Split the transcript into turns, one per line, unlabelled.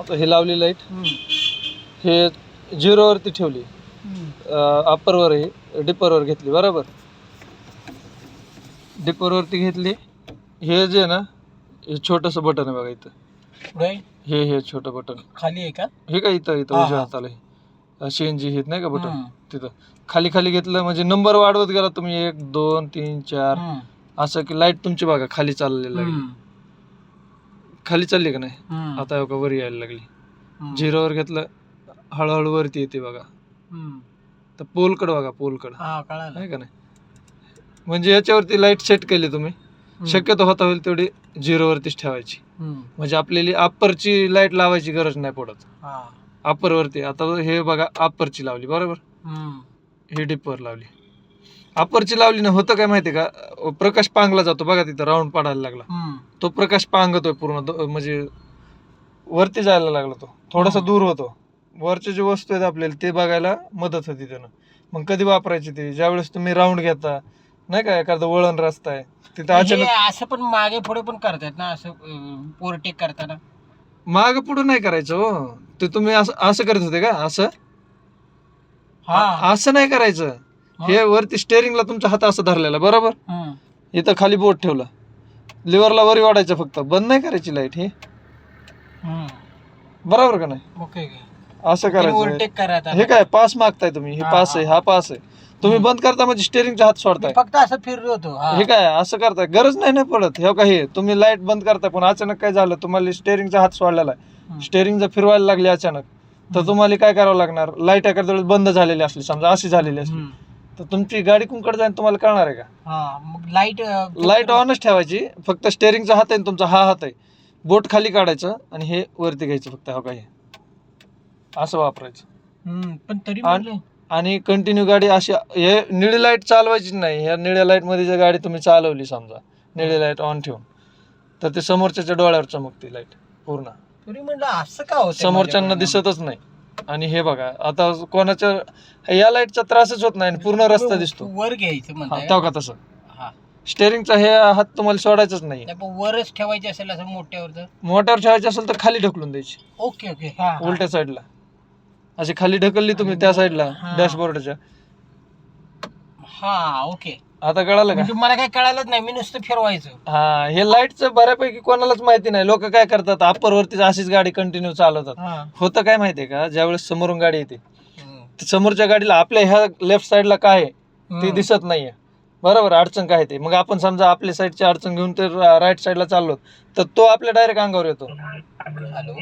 आता हे लावली
लाइट.
हे झिरोवरती ठेवली. अप्परवर आहे. डिपरवर घेतली. बरोबर? डिपरवरती घेतली. हे जे ना हे छोटंसं बटन आहे बघा इथं. हे हे छोटं बटन
खाली आहे का?
हे काय इथं इथं उजव्या. हाताला सी एन जी हे नाही का बटन. तिथं. खाली खाली घेतलं म्हणजे नंबर वाढवत गेला तुम्ही एक दोन तीन चार. असं की लाइट तुमची बघा खाली चाललेली लागली. खाली चालली का नाही
हम्म.
आता बघा वर यायला लागली
हम्म.
झिरोवर घेतलं हळूहळू वरती येते बघा
हम्म.
तर पोलकड बघा पोलकड
हा कळालं
आहे का नाही म्हणजे याच्यावरती लाइट सेट केली तुम्ही. शक्यतो होता होईल तेवढी झिरोवरतीच ठेवायची
हम्म.
म्हणजे आपल्याला अप्परची लाइट लावायची गरज नाही पडत
हा.
अप्परवरती आता हे बघा अप्परची लावली बरोबर
हम्म.
हे डिपवर लावली अप्परची लावली ना होतं काय माहिती का अं, प्रकाश पांगला जातो बघा तिथं राऊंड पडायला लागला
हम्म.
तो प्रकाश पांगतोय पूर्ण दो- म्हणजे वरती जायला लागला तो. थोडासा. दूर होतो. वरचे जे वस्तू आहेत आपल्याला ते बघायला मदत होती त्यानं. मग कधी वापरायची ते? ज्यावेळेस तुम्ही राऊंड घेता नाही का? एखादं वळण रस्ता आहे तिथं
हे
अचानक
असं पण मागे पुढे पण करतात ना असं ओव्हरटेक करताना?
माग पुढं नाही करायचं हो. ते तुम्ही असं असं करत होते का? असं?
हा.
असं नाही करायचं. हे. वरती स्टेअरिंगला तुमचा हात असं धरलेला बरोबर?
हम्म.
इथं खाली बोट ठेवला. लिव्हरला वरी वाढायचं फक्त. बंद नाही करायची लाइट हे. बरोबर का नाही?
ओके
असं करायचं हे काय पास मागताय तुम्ही. हे पास आहे
हा.
पास आहे. तुम्ही. बंद करता म्हणजे स्टेअरिंगचा हात सोडताय.
फक्त असं फिरलो होतो हा.
काय असं करताय. गरज नाही ना पडत. हे काही तुम्ही लाइट बंद करताय पण अचानक काय झालं तुम्हाला स्टेअरिंगचा हात सोडलेला आहे. स्टेअरिंग जर फिरवायला लागली अचानक तर. तुम्हाला काय करावं लागणार? लाइट एखाद्या वेळेस बंद झालेली असली समजा अशी झालेली असली. तर तुमची गाडी कुंकड जाईल तुम्हाला कळणार आहे का?
हा मग लाइट
लाइट ऑनच ठेवायची फक्त स्टेअरिंगचा हात आहे आणि तुमचा हा हात आहे. बोट खाली काढायचं आणि हे वरती घ्यायचं फक्त हो काही असं वापरायचं.
पण तरी
आणि-
म्हणलं
आणि कंटिन्यू गाडी अशी हे निळी लाइट चालवायची नाही. ह्या निळ्या लाइटमध्ये जर गाडी तुम्ही चालवली समजा निळी लाइट ऑन ठेवून तर ते समोरच्याच्या डोळ्यावर चमकते लाइट पूर्ण.
तरी म्हणलं असं का होत
समोरच्यांना दिसतच नाही. आणि हे बघा आता कोणाच्या या लाईटचा त्रासच होत नाही आणि पूर्ण रस्ता दिसतो.
वर घ्यायचं
हा,
म्हणताय
तेव्हा का तसं?
हा.
स्टेअरिंगचा हे हात तुम्हाला सोडायचंच नाही.
नाही, पण वरच ठेवायचे असेल असं मोठ्यावर तर?
मोटार ठेवायची असेल तर खाली ढकलून द्यायची.
Okay okay. हा हा.
उलट्या साईडला. अशी खाली ढकलली तुम्ही त्या साईडला
हा.
डॅशबोर्डच्या.
हा ओके.
आता कळालं का?
म्हणजे मला काही कळालंच नाही मी नुसतं फिरवायचं.
हा हे लाईटचं बऱ्यापैकी कोणालाच माहिती नाही. लोक काय करतात अप्पर वरतीच अशीच गाडी कंटिन्यू चालवतात.
हा.
होतं काय माहितीये का? ज्यावेळेस समोरून गाडी येते.
हम्म.
तर समोरच्या गाडीला आपल्या ह्या लेफ्ट साईडला काय आहे? ते
हम्म.
दिसत नाहीये. बरोबर अडचण काय ते? मग आपण समजा आपल्या साईडची अडचण घेऊन ते राईट साईडला चाललो तर तो आपल्या डायरेक्ट अंगावर येतो.
हॅलो.